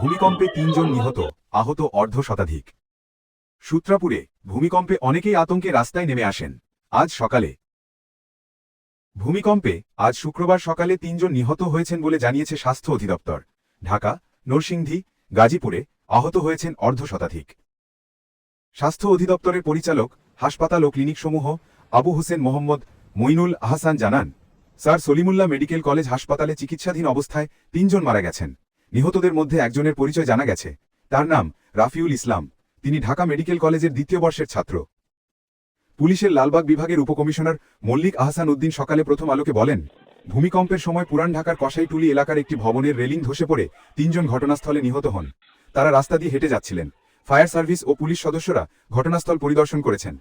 ভূমিকম্পে তিনজন নিহত, আহত অর্ধ শতাধিক। সূত্রাপুরে, ভূমিকম্পে অনেকেই আতঙ্কে রাস্তায় নেমে আসেন। আজ সকালে। ভূমিকম্পে, আজ শুক্রবার সকালে তিনজন নিহত হয়েছেন বলে জানিয়েছে স্বাস্থ্য অধিদপ্তর। ঢাকা, নরসিংদী, গাজীপুরে আহত হয়েছেন অর্ধ শতাধিক। স্বাস্থ্য অধিদপ্তরের পরিচালক, হাসপাতাল ও ক্লিনিকসমূহ, আবু হোসেন মোহাম্মদ মইনুল আহসান জানান, স্যার সলিমুল্লাহ মেডিকেল কলেজ হাসপাতালে চিকিৎসাধীন অবস্থায় তিনজন মারা গেছেন। নিহতদের মধ্যে একজনের পরিচয় জানা গেছে। তার নাম রাফিউল ইসলাম। তিনি ঢাকা মেডিকেল কলেজের দ্বিতীয় বর্ষের ছাত্র। পুলিশের লালবাগ বিভাগের উপকমিশনার মল্লিক আহসান উদ্দিন সকালে প্রথম আলোকে বলেন, ভূমিকম্পের সময় পুরান ঢাকার কসাইটুলি এলাকার একটি ভবনের রেলিং ধসে পড়ে তিনজন ঘটনাস্থলে নিহত হন। তারা রাস্তা দিয়ে হেঁটে যাচ্ছিলেন। ফায়ার সার্ভিস ও পুলিশ সদস্যরা ঘটনাস্থল পরিদর্শন করেছেন।